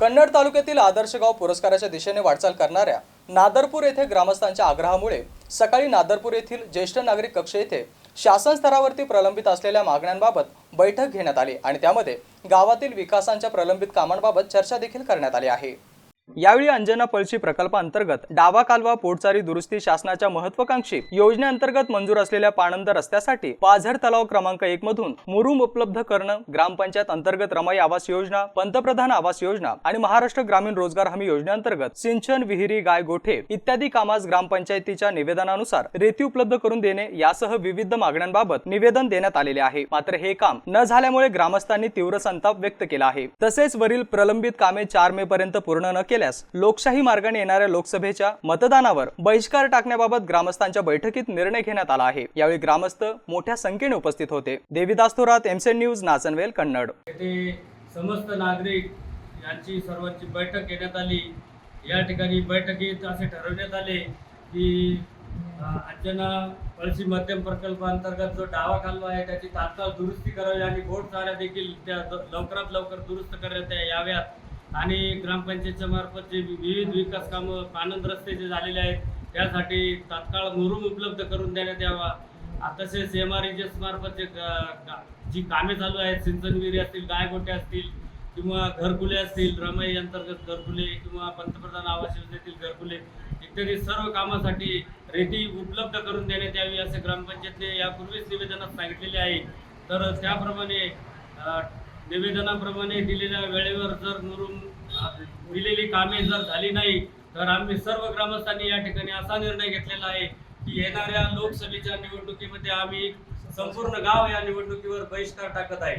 कन्नड तालुक्यातील आदर्श गाव पुरस्काराच्या दिशेने वाटचाल करणाऱ्या नादरपूर येथे ग्रामस्थांच्या आग्रहामुळे सकाळी नादरपूर येथील ज्येष्ठ नागरिक कक्ष येथे शासन स्तरावरती प्रलंबित असलेल्या मागण्यांबाबत बैठक घेण्यात आली आणि त्यामध्ये गावातील विकासांच्या प्रलंबित कामांबाबत चर्चा देखील करण्यात आली आहे. यावेळी अंजना पळशी प्रकल्पांतर्गत डावा कालवा पोटचारी दुरुस्ती शासनाच्या महत्वाकांक्षी योजनेअंतर्गत मंजूर असलेल्या पाणंद रस्त्यासाठी पाझर तलाव क्रमांक एक मधून मुरुम उपलब्ध करणं ग्रामपंचायत अंतर्गत रमाई आवास योजना पंतप्रधान आवास योजना आणि महाराष्ट्र ग्रामीण रोजगार हमी योजनेअंतर्गत सिंचन विहिरी गाय गोठे इत्यादी कामास ग्रामपंचायतीच्या निवेदनानुसार रेती उपलब्ध करून देणे यासह विविध मागण्यांबाबत निवेदन देण्यात आलेले आहे. मात्र हे काम न झाल्यामुळे ग्रामस्थांनी तीव्र संताप व्यक्त केला आहे. तसेच वरील प्रलंबित कामे चार मे पर्यंत पूर्ण न केल्यास लोकशाही मार्गाने येणाऱ्या लोकसभेच्या मतदानावर बहिष्कार टाकण्याबाबत ग्रामस्थांच्या बैठकीत निर्णय घेण्यात आला आहे. यावेळी ग्रामस्थ मोठ्या संख्येने उपस्थित होते. देवीदास थोरात एमसेन न्यूज नाचनवेल कन्नड. समस्त नागरिक यांची सर्वांची बैठक घेण्यात आली. या ठिकाणी बैठकीत असे ठरवण्यात आले की अ, अंजना पळशी मध्यम प्रकल्पांतर्गत जो डावा कालवा आहे त्याची तात्काळ दुरुस्ती करावी आणि बोट चाऱ्या देखील त्या लवकरात लवकर दुरुस्त करण्यात याव्यात. आणि ग्रामपंचायतच्या मार्फत जे वि- विविध विकास कामं पानंद रस्ते जे झालेले आहेत त्यासाठी तात्काळ मुरुम उपलब्ध करून देण्यात यावा. तसेच एम आर मार्फत जे जी कामे चालू आहेत सिंचन विहिरी असतील गायगोटे असतील किंवा घरकुले असतील रमाई अंतर्गत घरकुले किंवा पंतप्रधान आवास योजनेतील घरकुले इत्यादी सर्व कामासाठी रेती उपलब्ध करून देण्यात यावी असे ग्रामपंचायतने यापूर्वीच निवेदनात सांगितलेले आहे. तर त्याप्रमाणे निवेदनाप्रमाणे दिलेल्या वेळेवर जर मुरुम दिलेली कामे जर झाली नाही तर आम्ही सर्व ग्रामस्थांनी या ठिकाणी असा निर्णय घेतलेला आहे की येणाऱ्या लोकसभेच्या निवडणुकीमध्ये आम्ही संपूर्ण गाव या निवडणुकीवर बहिष्कार टाकत आहे.